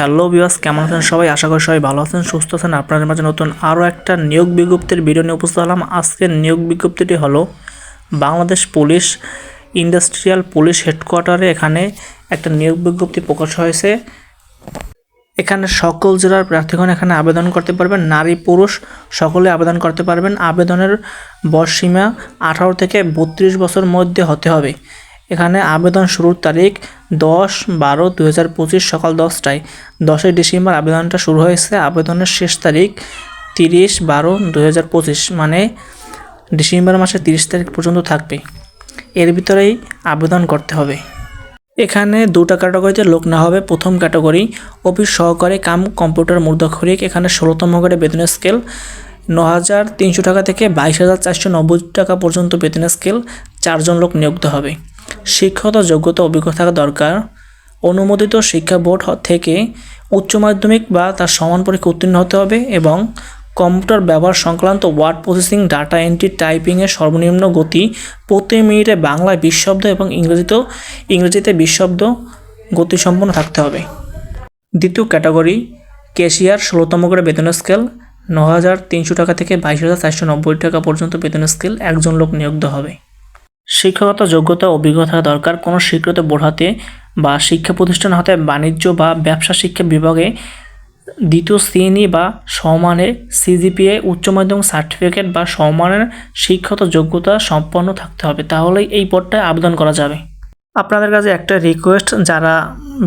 Hello বিওয়াস কেমন আছেন সবাই? আশা করি সবাই ভালো আছেন, সুস্থ আছেন। আপনাদের মাঝে নতুন আরও একটা নিয়োগ বিজ্ঞপ্তির ভিডিও নিয়ে উপস্থিত হলাম। আজকের নিয়োগ বিজ্ঞপ্তিটি হলো বাংলাদেশ পুলিশ ইন্ডাস্ট্রিয়াল পুলিশ হেডকোয়ার্টারে এখানে একটা নিয়োগ বিজ্ঞপ্তি প্রকাশ হয়েছে। এখানে সকল জেলার প্রার্থীগণ এখানে আবেদন করতে পারবেন। নারী, পুরুষ, সকলে আবেদন করতে পারবেন। আবেদনের বয়সসীমা আঠারো থেকে বত্রিশ বছর মধ্যে হতে হবে। এখানে আবেদন শুরুর তারিখ দশ বারো দু হাজার পঁচিশ সকাল দশটায়। দশই ডিসেম্বর আবেদনটা শুরু হয়েছে, আবেদনের শেষ তারিখ তিরিশ বারো দু হাজার পঁচিশ মানে ডিসেম্বর মাসের তিরিশ তারিখ পর্যন্ত থাকবে। এর ভিতরেই আবেদন করতে হবে। এখানে দুটা ক্যাটাগরিতে লোক না হবে। প্রথম ক্যাটাগরি, অফিস সহকারে কাম, কম্পিউটার মুদ্রাক্ষরিক এখানে ষোলোতম করে বেতনের স্কেল ন হাজার তিনশো টাকা থেকে বাইশ হাজার চারশো নব্বই টাকা পর্যন্ত বেতনের স্কেল। চারজন লোক নিয়োগ হবে। শিক্ষাগত যোগ্যতা, অভিজ্ঞতা থাকা দরকার। অনুমোদিত শিক্ষা বোর্ড থেকে উচ্চ মাধ্যমিক বা তার সমান পরীক্ষা উত্তীর্ণ হতে হবে এবং কম্পিউটার ব্যবহার সংক্রান্ত ওয়ার্ড প্রসেসিং, ডাটা এন্ট্রি টাইপিংয়ের সর্বনিম্ন গতি, প্রতি মিনিটে বাংলায় বিশ শব্দ এবং ইংরেজিতেও, ইংরেজিতে বিশ শব্দ গতিসম্পন্ন থাকতে হবে। দ্বিতীয় ক্যাটাগরি, ক্যাশিয়ার, ষোলোতম করে বেতনের স্কেল ন হাজার তিনশো টাকা থেকে বাইশ হাজার চারশো নব্বই টাকা পর্যন্ত বেতনের স্কেল, একজন লোক নিয়োগ হবে। শিক্ষাগত যোগ্যতা অভিজ্ঞতা দরকার। কোনো স্বীকৃত বোর্ড বা শিক্ষা প্রতিষ্ঠান হাতে বাণিজ্য বা ব্যবসা শিক্ষা বিভাগে দ্বিতীয় শ্রেণি বা সমানের সিজিপিএ, উচ্চ মাধ্যমিক সার্টিফিকেট বা সমানের শিক্ষাগত যোগ্যতা সম্পন্ন থাকতে হবে। তাহলেই এই পদটায় আবেদন করা যাবে। আপনাদের কাছে একটা রিকোয়েস্ট যারা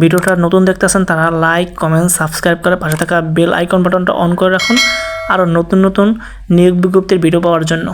ভিডিওটা নতুন দেখতেছেন, তারা লাইক কমেন্ট সাবস্ক্রাইব করে পাশে থাকা বেল আইকন বাটনটা অন করে রাখুন। আরও নতুন নতুন নিয়োগ বিজ্ঞপ্তির ভিডিও পাওয়ার জন্য।